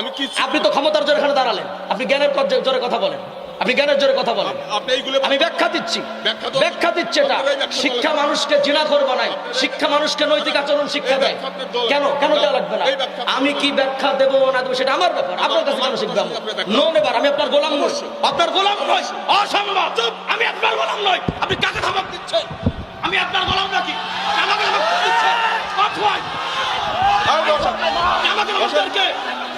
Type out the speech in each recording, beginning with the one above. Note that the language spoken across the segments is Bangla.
আমি কি আপনি তো ক্ষমতার জোরে এখানে দাঁড়ালেন। আপনি জ্ঞানের জোরে কথা বলেন। আপনি জ্ঞানের জোরে কথা বলেন। আমি ব্যাখ্যা দিচ্ছি। ব্যাখ্যা দিচ্ছে এটা। শিক্ষা। মানুষকে জিনাখোর বানায়। শিক্ষা মানুষকে নৈতিক আচরণ শিক্ষা দেয়। কেন? কেন দেওয়া লাগবে না? আমি কি ব্যাখ্যা দেবো না দেবো সেটা আমার ব্যাপার। আপনার কাছে কেন শিখব আপনি ব্যাখ্যা নো। নেবার আমি আপনার গোলাম নই। আপনার গোলাম নই। অসম্ভব। আমি আপনার গোলাম নই। আপনি কাকে ধমক দিচ্ছেন? আমি আপনার গোলাম নাকি? আমাকে ধমক দিচ্ছেন? আমাকে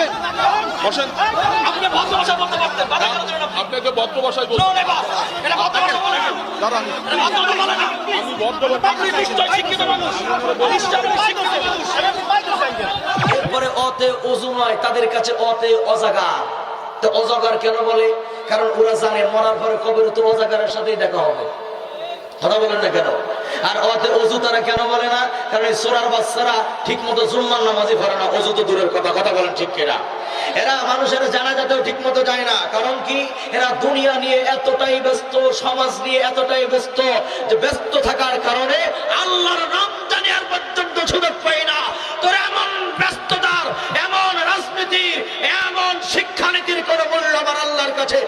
বসেন। বসেন। আপনি ভদ্র ভাষা বলতে পারতেন বাধা কেন দিলেন আপনি? আপনাকে ভদ্র ভাষায় বলছি এটা ভদ্র ভাষা বলে না। দাঁড়ান। ভদ্র ভাষা বলে না। আমি ভদ্র আপনি নিশ্চয় শিক্ষিত মানুষ। নিশ্চয় শিক্ষিত মানুষ। এরপরে অতে অজু নয় তাদের কাছে অতে অজাগার তো অজাগার কেন বলে? কারণ ওরা জানে মরার পরে কবে তো অজাগারের সাথেই দেখা হবে। কথা বলেন না কেন? আর অতে অজু তারা কেন বলে না? কারণ এই সোরার বাচ্চারা ঠিক মতো জুম্মার নামাজি পড়ে না, অজু তো দূরের কথা কথা বলেন ঠিক কিনা? এরা মানুষের জানা যাতেও ঠিক মতো যায় না, কারণ কি? এরা দুনিয়া নিয়ে এতটাই ব্যস্ত, সমাজ নিয়ে এতটাই ব্যস্ত যে ব্যস্ত থাকার কারণে আল্লাহর নাম জানি আর পর্যন্ত সুযোগ পাই না। তোর এমন ব্যস্ততার, এমন রাজনীতির, এমন শিক্ষানীতির কোনো মূল্য আমার আল্লাহর কাছে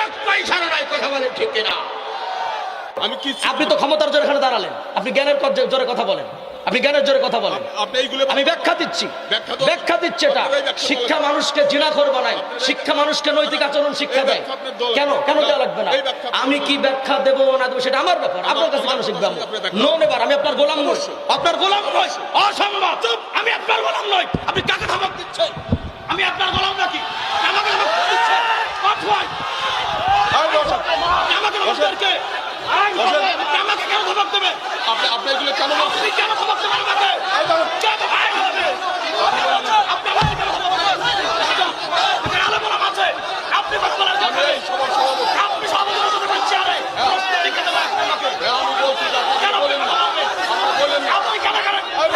এক পয়সা নাই, কথা বলেন ঠিক কিনা? আমি কি আপনি তো ক্ষমতার জোরে এখানে দাঁড়ালেন। আপনি জ্ঞানের জোরে কথা বলেন। আপনি জ্ঞানের জোরে কথা বলেন। আপনি এইগুলো আমি ব্যাখ্যা দিচ্ছি। ব্যাখ্যা দিচ্ছে এটা। শিক্ষা। মানুষকে জিনাখোর বানায় শিক্ষা মানুষকে নৈতিক আচরণ শিক্ষা দেয়। কেন? কেন দেওয়া লাগবে না? আমি কি ব্যাখ্যা দেবো না দেবো সেটা আমার ব্যাপার। আপনার কাছে কেন শিখব আমি? আপনি ব্যাখ্যা- নো নেবার আমি আপনার গোলাম নই। আপনার গোলাম নই। অসম্ভব। আমি আপনার গোলাম নই। আপনি কাকে ধমক দিচ্ছেন? আপনি বলেন না। আপনি কেন কেন কেন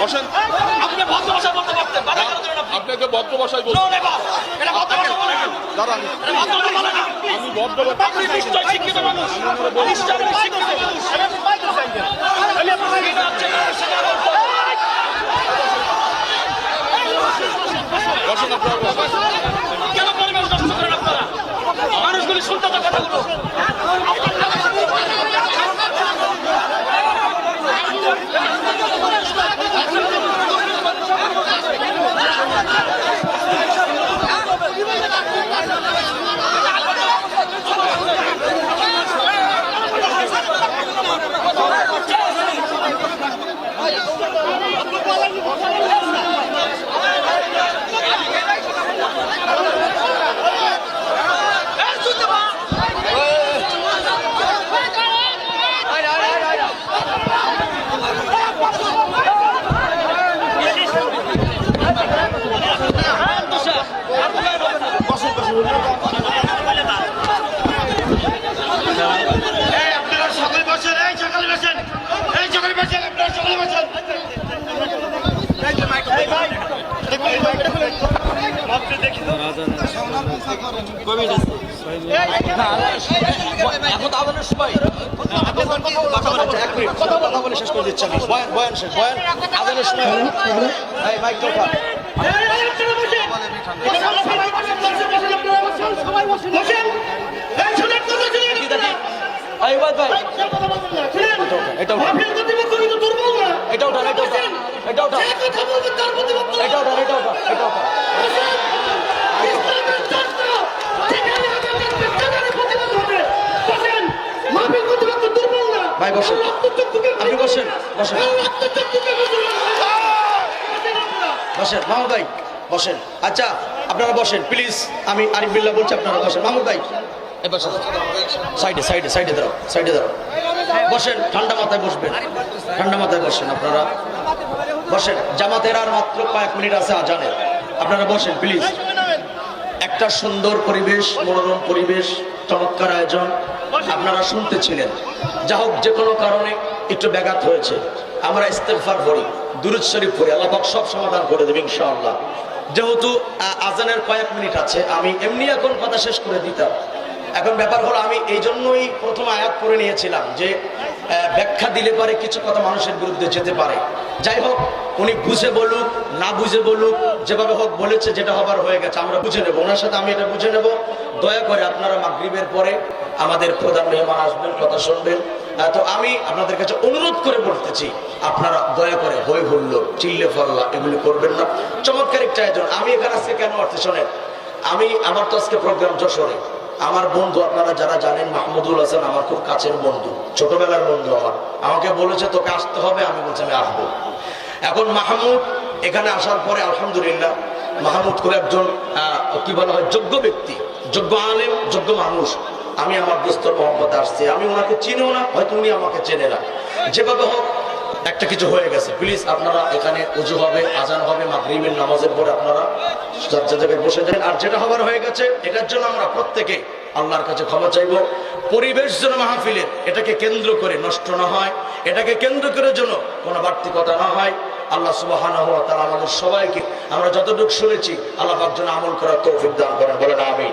বসেন আপনি ভদ্র ভাষা বলতে আপনাকে ভদ্র ভাষায় বলছি দাঁড়ান। আমি ভদ্র আপনি নিশ্চয় শিক্ষিত মানুষ নিশ্চয় আপনি শিক্ষিত মানুষ এটা হচ্ছে মানুষের বসেন আপনারা বসেন। কেন পরিবেশ নষ্ট করেন আপনারা মানুষগুলি শুনতে তো কথাগুলো এই আপনারা সকলে বসেন এই সকলে বসেন এই সকলে বসেন আপনারা সকলে বসেন এখন তো আদানের সময় কথা কথা বলে শেষ করে দিচ্ছি আমি বয়ান বয়ান শেষ বয়ান আদানের সময় হলো। মাইক ভাই এটা এটা এটা এটা এটা উঠা এটা উঠা এটা উঠা ভাই বসেন। আপনি বসেন বসেন। বসেন মাহমুদ ভাই বসেন। আচ্ছা আপনারা বসেন প্লিজ আমি আরিফ বিল্লাহ বলছি আপনারা বসেন। মাহমুদ ভাই বসেন। সাইডে সাইডে সাইডে দাঁড়াও সাইডে দাঁড়াও। বসেন ঠান্ডা মাথায় বসবেন। ঠান্ডা মাথায় বসেন আপনারা। বসেন জামাতের আর মাত্র কয়েক মিনিট আছে আজানের। আপনারা বসেন প্লিজ একটা সুন্দর পরিবেশ, মনোরম পরিবেশ, চমৎকার আয়োজন। আপনারা শুনতেছিলেন। যা হোক, যে কোনো কারণে একটু ব্যাঘাত হয়েছে। আমরা ইস্তেফার করি, দুরুদ শরীফ করি আল্লাহ সব সমাধান করে দেবে ইনশাআল্লাহ। যেহেতু আজানের কয়েক মিনিট আছে, আমি এমনি এখন কথা শেষ করে দিতাম। এখন ব্যাপার হলো, আমি এই জন্যই প্রথম আয়াত করে নিয়েছিলাম যে ব্যাখ্যা দিলে পারে কিছু কথা মানুষের বিরুদ্ধে যেতে পারে। যাই হোক, উনি বুঝে বলুক, না বুঝে বলুক, যেভাবে হোক বলেছে যেটা হবার হয়ে গেছে, আমরা বুঝে নেব। ওনার সাথে আমি এটা বুঝে নেব। দয়া করে আপনারা মাগরিবের পরে আমাদের প্রধান মেহমান আসবেন, কথা শুনবেন। তো আমি আপনাদের কাছে অনুরোধ করে বলতেছি, আপনারা দয়া করে হই হুল্লো চিল্লে ফল্লা, এগুলি করবেন না। চমৎকার একটা আয়োজন। আমি এখানে আজকে কেন অর্থে শোনেন? আমি, আমার তো আজকে প্রোগ্রাম যশোরে। আমার বন্ধু, আপনারা যারা জানেন মাহমুদুল হাসান আমার খুব কাছের বন্ধু, ছোটবেলার বন্ধু আমার। আমাকে বলেছে, তোকে আসতে হবে? আমি বলছি, আমি আসব। এখন মাহমুদ এখানে আসার পরে, আলহামদুলিল্লাহ, মাহমুদ খুব একজন কি বলা হয়, যোগ্য ব্যক্তি, যোগ্য আলেম, যোগ্য মানুষ। আমি আমার দোস্তর মোহাম্মদ আসছি। আমি ওনাকে চিনিও না, হয়তো উনি আমাকে চেনে না। যেভাবে হোক একটা কিছু হয়ে গেছে। প্লিজ আপনারা এখানে উজু হবে, আজান হবে, মাগরিবের নামাজের পরে আপনারা জায়গায় বসে যান। আর যেটা হবার হয়ে গেছে, এটার জন্য আমরা প্রত্যেকে আল্লাহর কাছে ক্ষমা চাইব। পরিবেশ যেন মাহফিলের, এটাকে কেন্দ্র করে নষ্ট না হয়, এটাকে কেন্দ্র করে যেন কোনো বাড়তি কথা না হয়। আল্লাহ সুবাহান তারা আমাদের সবাইকে, আমরা যতটুকু শুনেছি, আল্লাহ যেন আমল করার তৌফিক দান করেন। বলেন আমি